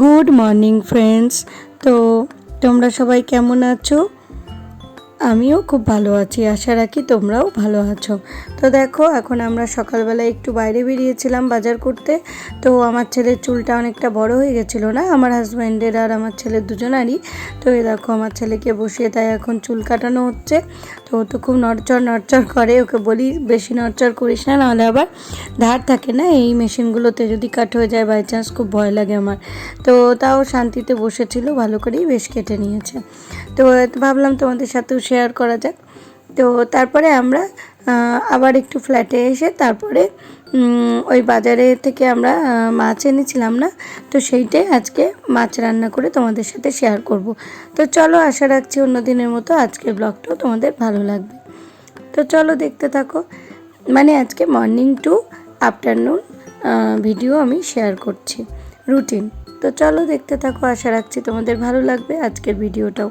Good morning friends. তো তোমরা সবাই কেমন আছো? আমিও খুব ভালো আছি, আশা রাখি তোমরাও ভালো আছো। তো দেখো, এখন আমরা সকালবেলা একটু বাইরে বেরিয়েছিলাম বাজার করতে। তো আমার ছেলের চুলটা অনেকটা বড় হয়ে গেছিল না, আমার হাজব্যান্ডের আর আমার ছেলের দুজনারই। তো এই দেখো, আমার ছেলেকে বসিয়ে তাই এখন চুল কাটানো হচ্ছে। তো ও তো খুব নড়চড় নড়চড় করে, ওকে বলি বেশি নড়চড় করিস না, নাহলে আবার ধার থাকে না, এই মেশিনগুলোতে যদি কাট হয়ে যায় বাই চান্স খুব ভয় লাগে আমার। তো তাও শান্তিতে বসেছিল, ভালো করেই বেশ কেটে নিয়েছে। তো ভাবলাম তোমাদের সাথেও শেয়ার করা যাক। তো তারপরে আমরা আবার একটু ফ্ল্যাটে এসে তারপরে ওই বাজারে থেকে আমরা মাছ এনেছিলাম না? তো সেইটাই আজকে মাছ রান্না করে তোমাদের সাথে শেয়ার করব। তো চলো, আশা রাখছি অন্য দিনের মতো আজকের ব্লগটাও তোমাদের ভালো লাগবে। তো চলো, দেখতে থাকো। মানে আজকে মর্নিং টু আফটারনুন ভিডিও আমি শেয়ার করছি। রুটিন তো চলো, দেখতে থাকো, আশা রাখছি তোমাদের ভালো লাগবে আজকের ভিডিওটাও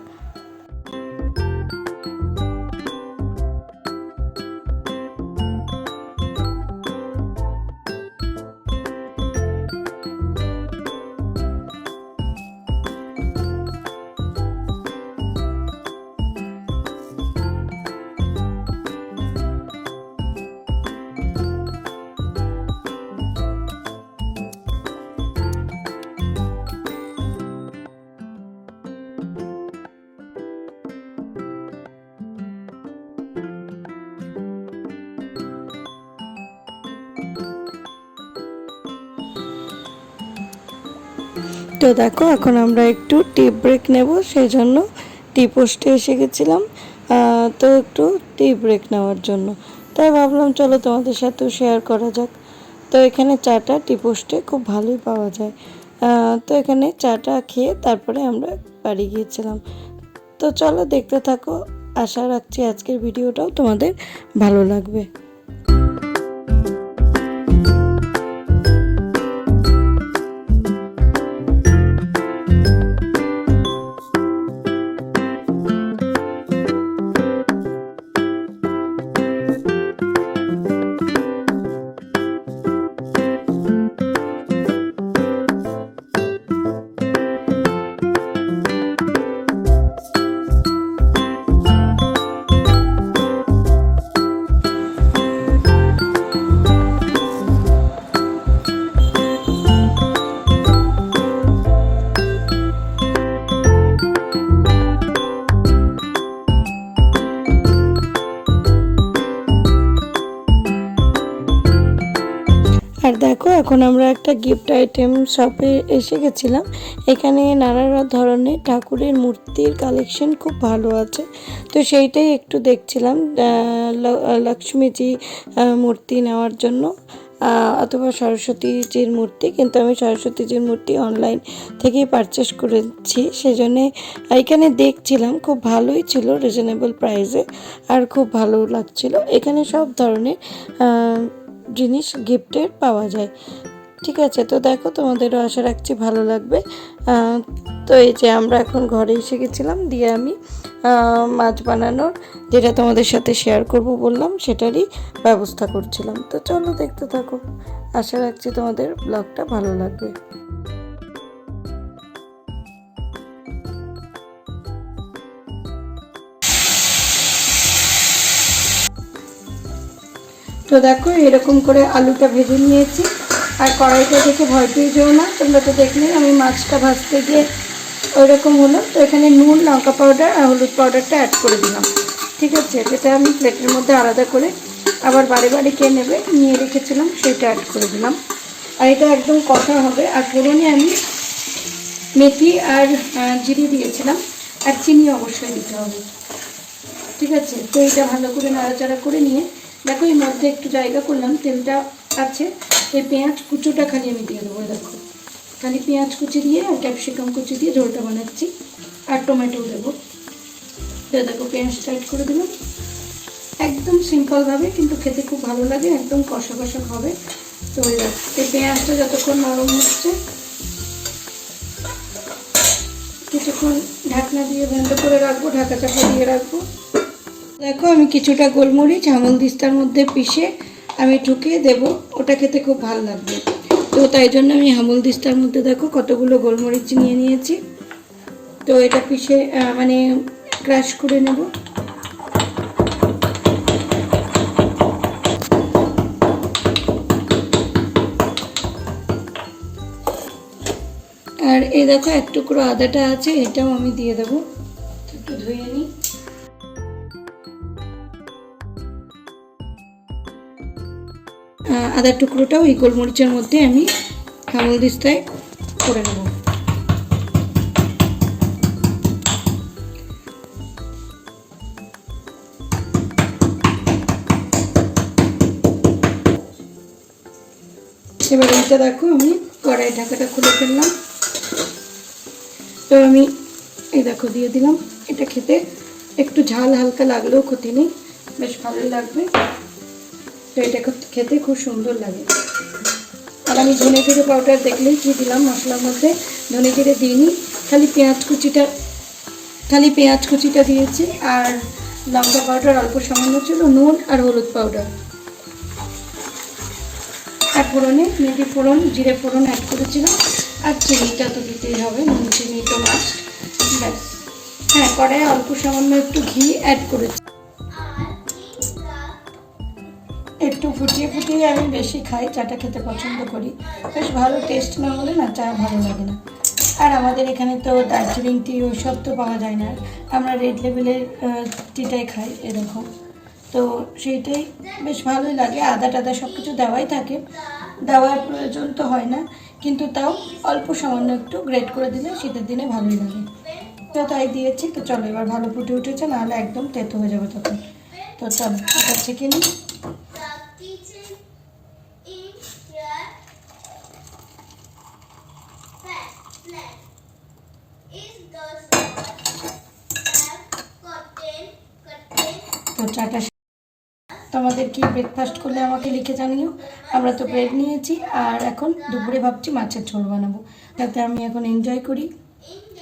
তো দেখো, এখন আমরা একটু টি ব্রেক নেব সেই জন্য টি পোস্টে এসে গেছিলাম। তো একটু টি ব্রেক নেওয়ার জন্য। তাই ভাবলাম, চলো তোমাদের সাথেও শেয়ার করা যাক। তো এখানে চাটা টি পোস্টে খুব ভালোই পাওয়া যায়। তো এখানে চাটা খেয়ে তারপরে আমরা বাড়ি গিয়েছিলাম। তো চলো দেখতে থাকো। আশা রাখছি আজকের ভিডিওটাও তোমাদের ভালো লাগবে। এখন আমরা একটা গিফট আইটেম শপে এসে গেছিলাম। এখানে নানা ধরনের ঠাকুরের মূর্তির কালেকশন খুব ভালো আছে। তো সেইটাই একটু দেখছিলাম লক্ষ্মীজি মূর্তি নেওয়ার জন্য অথবা সরস্বতীজির মূর্তি, কিন্তু আমি সরস্বতীজির মূর্তি অনলাইন থেকেই পারচেস করেছি। সেজন্যে এখানে দেখছিলাম, খুব ভালোই ছিল রিজনেবল প্রাইসে আর খুব ভালো লাগছিল। এখানে সব ধরনের জিনিস গিফটের পাওয়া যায়। ঠিক আছে, তো দেখো তোমাদেরও আশা রাখছি ভালো লাগবে। তো এই যে আমরা এখন ঘরে এসে গেছিলাম, দিয়ে আমি মাছ বানানোর যেটা তোমাদের সাথে শেয়ার করব বললাম, সেটারই ব্যবস্থা করছিলাম। তো চলো দেখতে থাকো। আশা রাখছি তোমাদের ব্লগটা ভালো লাগবে। তো দেখো, এরকম করে আলুটা ভেজে নিয়েছি। আর কড়াইটা দেখে ভয় পেয়ে যেও না? তোমরা তো দেখলে আমি মাছটা ভাজতে গিয়ে ওইরকম হলো। তো এখানে নুন, লঙ্কা পাউডার আর হলুদ পাউডারটা অ্যাড করে দিলাম। ঠিক আছে? যেটা আমি প্লেটের মধ্যে আলাদা করে আবার বাড়ি বাড়ি কে নেবে, নিয়ে রেখেছিলাম সেটা অ্যাড করে দিলাম। আর এটা একদম কষা হবে। আর ফোড়নে আমি মেথি আর জিরে দিয়েছিলাম। আর চিনি অবশ্যই দিতে হবে। ঠিক আছে? তো এটা ভালো করে নাড়াচাড়া করে নিয়ে দেখো, এর মধ্যে একটু জায়গা করলাম, তেলটা আছে। এই পেঁয়াজ কুচোটা খালি আমি দিয়ে দেবো দেখো। খালি পেঁয়াজ কুচি দিয়ে আর ক্যাপসিকাম কুচি দিয়ে ঝোলটা বানাচ্ছি, আর টমেটো দেবো। দেখো, পেঁয়াজ অ্যাড করে দিলাম। একদম সিম্পলভাবে কিন্তু খেতে খুব ভালো লাগে, একদম কষা কষা হবে। তো এই পেঁয়াজটা যতক্ষণ নরম হচ্ছে, কিছুক্ষণ ঢাকনা দিয়ে বন্ধ করে রাখব, ঢাকা চাপা দিয়ে রাখব। দেখো, আমি কিছুটা গোলমরিচ আমল দিস্তার মধ্যে পিষে আমি ঢুকিয়ে দেব। ওটা খেতে খুব ভালো লাগবে। তো তাই জন্য আমি হামল দিস্তার মধ্যে দেখো, কতগুলো গোলমরিচ নিয়ে নিয়েছি। তো এটা পিষে মানে ক্রাশ করে নেব। আর এই দেখো, এক টুকরো আদাটা আছে, এটাও আমি দিয়ে দেবো। একটু ধুয়ে নিই। আদার টুকরোটাও এই গোলমরিচের মধ্যে আমি হামল দিস্তায় করে নেব। এবার এইটা দেখো, আমি কড়াই ঢাকাটা খুলে ফেললাম। তো আমি এই দেখো, দিয়ে দিলাম। এটা খেতে একটু ঝাল হালকা লাগলেও ক্ষতি নেই, বেশ ভালোই লাগবে। তো এটা খেতে খুব সুন্দর লাগে। আর আমি ধনে জিরে পাউডার দেখলেই কি দিলাম মশলার মধ্যে? ধনে জিরে দিইনি, খালি পেঁয়াজ কুচিটা, খালি পেঁয়াজ কুচিটা দিয়েছি আর লঙ্কা পাউডার অল্প সামান্য ছিল, নুন আর হলুদ পাউডার আর ফোড়নে মেথি ফোড়ন, জিরে ফোড়ন অ্যাড করেছিলাম আর চিনিটা তো দিতেই হবে, নুন, চিনি তো মাস্ট ব্যাস। হ্যাঁ কড়াইয়ে অল্প সামান্য একটু ঘি অ্যাড করেছি। ফুটিয়ে ফুটিয়ে আমি বেশি খাই, চাটা খেতে পছন্দ করি। বেশ ভালো টেস্ট না হলে না চা ভালো লাগে না। আর আমাদের এখানে তো দার্জিলিং টি ওইসব তো পাওয়া যায় না। আমরা রেড লেভেলের টিটাই খাই এরকম। তো সেইটাই বেশ ভালোই লাগে। আদা টাদা সব কিছু দেওয়াই থাকে। দেওয়ার প্রয়োজন তো হয় না। কিন্তু তাও অল্প সামান্য একটু গ্রেট করে দিলে শীতের দিনে ভালোই লাগে। তো তাই দিয়েছি। তো চলো এবার ভালো ফুটে উঠেছে, নাহলে একদম তেতো হয়ে যাবে তখন। তো চলো, এটা ছেঁকে নিই। Is the তোমাদের কি ব্রেকফাস্ট করলে আমাকে লিখে জানিও? আমরা তো ব্রেড নিয়েছি, আর এখন দুপুরে ভাবছি মাছের ঝোল বানাবো। যাতে আমি এখন এনজয় করি।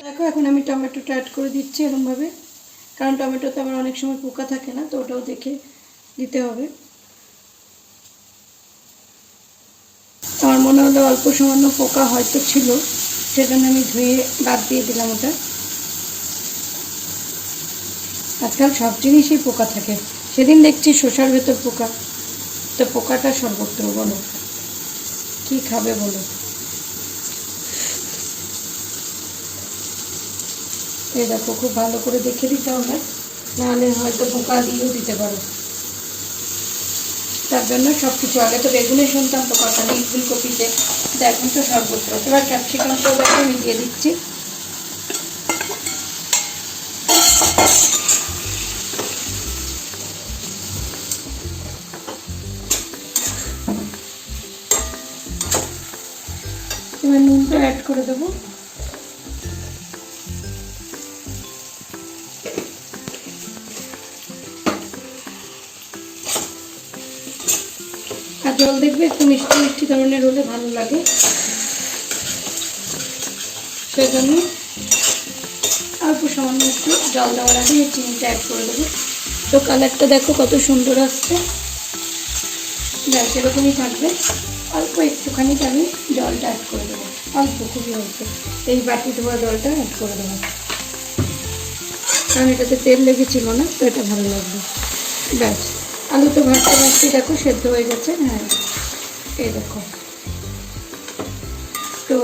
দেখো, এখন আমি টমেটোটা অ্যাড করে দিচ্ছি এরকমভাবে কারণ টমেটোতে আমার অনেক সময় পোকা থাকে না, তো ওটাও দেখে দিতে হবে। আমার মনে হলো অল্প সামান্য পোকা হয়তো ছিল। সেজন্য আমি ধুয়ে বাদ দিয়ে দিলাম ওটা। আজকাল সব জিনিসই পোকা থাকে। সেদিন দেখছি শসার ভেতর পোকা। তো পোকাটা সর্বত্র বলো। কি খাবে বলো? এই দেখো, খুব ভালো করে দেখে দিতে হবে। নাহলে হয়তো পোকা দিয়েও দিতে পারো। তার জন্য সব কিছু আগে তো বেগুনে শুনতাম তো কথা নেই, ফুলকপিতে। এখন তো সর্বত্র। এবার ক্যাপসিকামটাও দেখো আমি দিয়ে দিচ্ছি। এবার নুনটা অ্যাড করে দেবো। দেখবে একটু মিষ্টি মিষ্টি ধরনের হলে ভালো লাগে। সেজন্য অল্প সামান্য একটু জল দেওয়ার আগে এই চিনিটা অ্যাড করে দেবো। তো কালারটা দেখো কত সুন্দর আসছে। ব্যাস এরকমই থাকবে। অল্প একটুখানি আমি জলটা অ্যাড করে দেবো। অল্প, খুবই অল্প। এই বাটি ধোয়া জলটা অ্যাড করে দেবো। কারণ এটাতে তেল লেগেছিল না, তো এটা ভালো লাগবে। ব্যাস আলু তো ভাজতে ভাজতে দেখো সেদ্ধ হয়ে গেছে। হ্যাঁ। এই দেখো। তো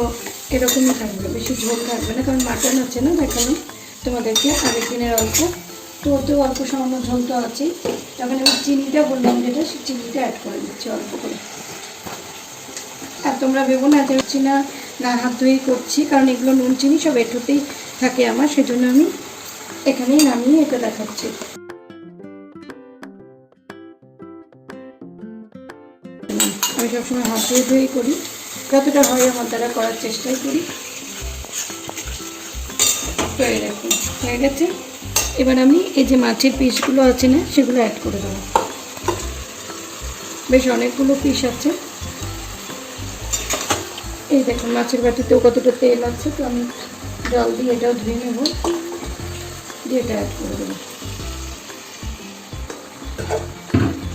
এরকমই থাকবে, বেশি ঝোল থাকবে না, কারণ মাটন আছে না দেখালাম তোমাদেরকে আরেক দিনের অল্প, তো ওতেও অল্প সামান্য ঝোল তো আছেই। তখন আমি চিনিটা বললাম যেটা, সেই চিনিটা অ্যাড করে দিচ্ছি অল্প করে। আর তোমরা ভেবো না যে হচ্ছি না না হাত ধুয়েই করছি, কারণ এগুলো নুন, চিনি সব এঠোতেই থাকে আমার, সেজন্য আমি এখানেই নামিয়ে এটা দেখাচ্ছি। সবসময় হাত ধুয়ে ধুয়েই করি। যতটা হয় আমার দ্বারা করার চেষ্টাই করি। তো এরকম হয়ে গেছে। এবার আমি এই যে মাছের পিসগুলো আছে না, সেগুলো অ্যাড করে দেবো। বেশ অনেকগুলো পিস আছে। এই দেখুন মাছের বাটিতেও কতটা তেল আছে, তো আমি জল দিয়ে এটাও ধুয়ে নেব। দিয়ে এটা অ্যাড করে দেবো।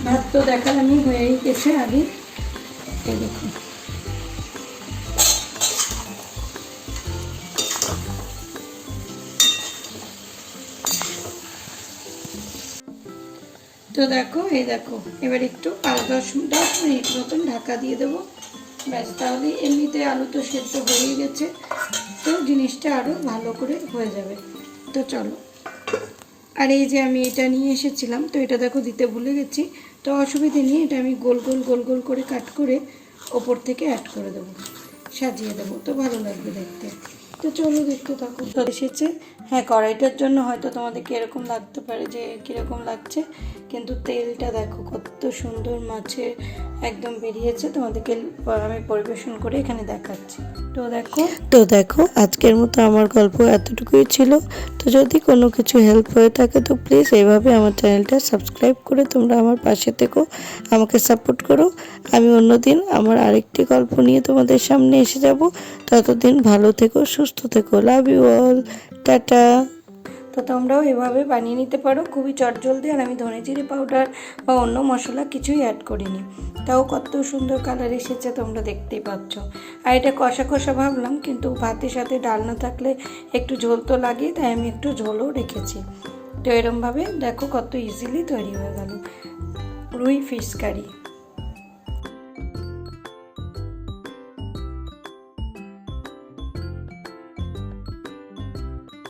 ভাত তো দেখার আমি হয়েই গেছে আগে। এই দেখুন তো দেখো, এই দেখো, এবার একটু পাঁচ দশ দশ মিনিট মতন ঢাকা দিয়ে দেবো। ব্যাস, তাহলে এমনিতে আলু তো সেদ্ধ হয়ে গেছে, তো জিনিসটা আরও ভালো করে হয়ে যাবে। তো চলো। আর এই যে আমি এটা নিয়ে এসেছিলাম, তো এটা দেখো দিতে ভুলে গেছি। তো অসুবিধে নেই, এটা আমি গোল গোল গোল গোল করে কাট করে ওপর থেকে অ্যাড করে দেবো, সাজিয়ে দেবো, তো ভালো লাগবে দেখতে। তো চলো দেখতে থাকো। তো এসেছে। হ্যাঁ কড়াইটার জন্য হয়তো তোমাদেরকে এরকম লাগতে পারে যে কীরকম লাগছে কিন্তু তেলটা দেখো কত সুন্দর মাছের একদম বেরিয়েছে। তোমাদেরকে আমি পরিবেশন করে এখানে দেখাচ্ছি। তো দেখো। তো দেখো আজকের মতো আমার গল্প এতটুকুই ছিল। তো যদি কোনো কিছু হেল্প হয়ে থাকে তো প্লিজ এইভাবে আমার চ্যানেলটা সাবস্ক্রাইব করে তোমরা আমার পাশে থেকো আমাকে সাপোর্ট করো। আমি অন্যদিন আমার আরেকটি গল্প নিয়ে তোমাদের সামনে এসে যাব। ততদিন ভালো থেকো সুস্থ থেকো লাভ ইউ অল টাটা। তো তোমরাও এভাবে বানিয়ে নিতে পারো, খুবই চটজলদি, আর আমি ধনে জিরে পাউডার বা অন্য মশলা কিছুই অ্যাড করিনি। তাও কত সুন্দর কালার এসেছে তোমরা দেখতেই পাচ্ছ। আর এটা কষা কষা ভাবলাম, কিন্তু ভাতের সাথে ডাল না থাকলে একটু ঝোল তো লাগে তাই আমি একটু ঝোলও রেখেছি। তো এরমভাবে দেখো কত ইজিলি তৈরি হয়ে গেল। রুই ফিশ কারি।